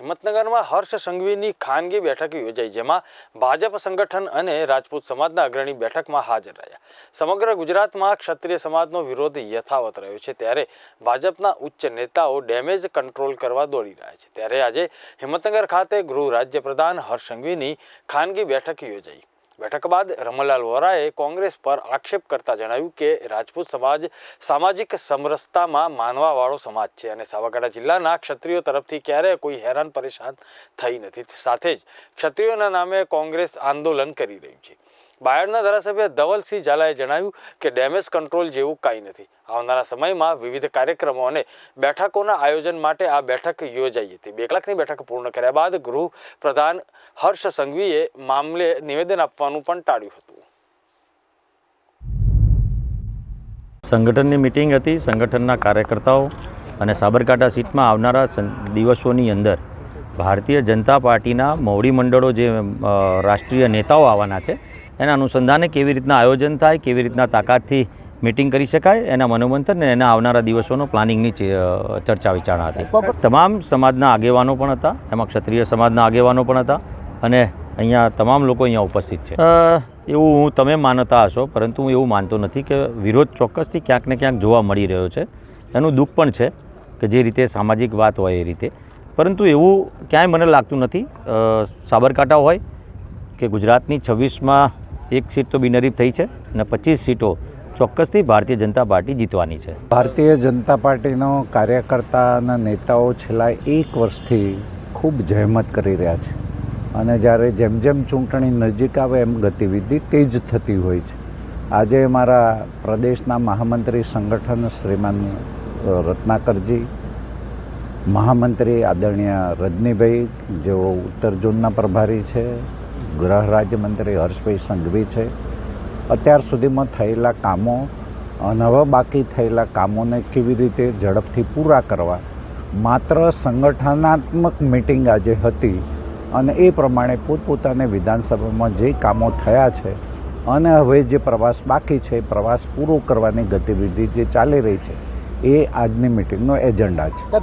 હિંમતનગરમાં હર્ષ સંઘવીની ખાનગી બેઠક યોજાઈ, જેમાં ભાજપ સંગઠન અને રાજપૂત સમાજના અગ્રણી બેઠકમાં હાજર રહ્યા. સમગ્ર ગુજરાતમાં ક્ષત્રિય સમાજનો વિરોધ યથાવત રહ્યો છે. ત્યારે ભાજપના ઉચ્ચ નેતાઓ ડેમેજ કંટ્રોલ કરવા દોડી રહ્યા છે. ત્યારે આજે હિંમતનગર ખાતે ગૃહ રાજ્ય પ્રધાન હર્ષ સંઘવીની ખાનગી બેઠક યોજાઈ. બેઠક બાદ રમણલાલ વોરાએ કોંગ્રેસ પર આક્ષેપ કરતા જણાવ્યું કે રાજપૂત સમાજ સામાજિક સમરસતામાં માનવાવાળો સમાજ છે અને સાબરકાંઠા જિલ્લાના ક્ષત્રિયો તરફથી ક્યારેય કોઈ હેરાન પરેશાન થઈ નથી. સાથે જ ક્ષત્રિયોના નામે કોંગ્રેસ આંદોલન કરી રહ્યું છે. બાયડના ધારાસભ્ય ધવલસિંહ ઝાલાએ જણાવ્યું કે ડેમેજ કંટ્રોલ જેવું કાંઈ નથી. આવનારા સમયમાં વિવિધ કાર્યક્રમો અને બેઠકોના આયોજન માટે આ બેઠક યોજાઈ હતી. બે કલાકની બેઠક પૂર્ણ કર્યા બાદ ગૃહ પ્રધાન હર્ષ સંઘવીએ મામલે નિવેદન આપવાનું પણ ટાળ્યું હતું. સંગઠનની મિટિંગ હતી. સંગઠનના કાર્યકર્તાઓ અને સાબરકાંઠા સીટમાં આવનારા દિવસોની અંદર ભારતીય જનતા પાર્ટીના મોવડી મંડળો જે રાષ્ટ્રીય નેતાઓ આવવાના છે એના અનુસંધાને કેવી રીતના આયોજન થાય કેવી રીતના તાકાતથી મિટિંગ કરી શકાય એના મનોમંથન અને એના આવનારા દિવસોનો પ્લાનિંગની ચર્ચા વિચારણા હતી. તમામ સમાજના આગેવાનો પણ હતા એમાં ક્ષત્રિય સમાજના આગેવાનો પણ હતા અને અહીંયા તમામ લોકો અહીંયા ઉપસ્થિત છે. એવું હું તમે માનતા હશો પરંતુ હું એવું માનતો નથી કે વિરોધ ચોક્કસથી ક્યાંક ને ક્યાંક જોવા મળી રહ્યો છે. એનું દુઃખ પણ છે કે જે રીતે સામાજિક વાત હોય એ રીતે પરંતુ એવું ક્યાંય મને લાગતું નથી. સાબરકાંઠા હોય કે ગુજરાતની છવ્વીસમાં એક સીટ તો બિનરીફ થઈ છે અને પચીસ સીટો ચોક્કસથી ભારતીય જનતા પાર્ટી જીતવાની છે. ભારતીય જનતા પાર્ટીનો કાર્યકર્તાના નેતાઓ છેલ્લા એક વર્ષથી ખૂબ જહેમત કરી રહ્યા છે. અને જ્યારે જેમ જેમ ચૂંટણી નજીક આવે એમ ગતિવિધિ તેજ થતી હોય છે. આજે મારા પ્રદેશના મહામંત્રી સંગઠન શ્રીમાન રત્નાકરજી મહામંત્રી આદરણીય રજનીભાઈ, જેઓ ઉત્તર ઝોનના પ્રભારી છે. ગૃહ રાજ્યમંત્રી હર્ષભાઈ સંઘવી છે. અત્યાર સુધીમાં થયેલા કામો અને હવે બાકી થયેલા કામોને કેવી રીતે ઝડપથી પૂરા કરવા? માત્ર સંગઠનાત્મક મિટિંગ આજે હતી અને એ પ્રમાણે પોતપોતાને વિધાનસભામાં જે કામો થયા છે અને હવે જે પ્રવાસ બાકી છે, પ્રવાસ પૂરો કરવાની ગતિવિધિ જે ચાલી રહી છે, એ આજની મિટિંગનો એજન્ડા છે.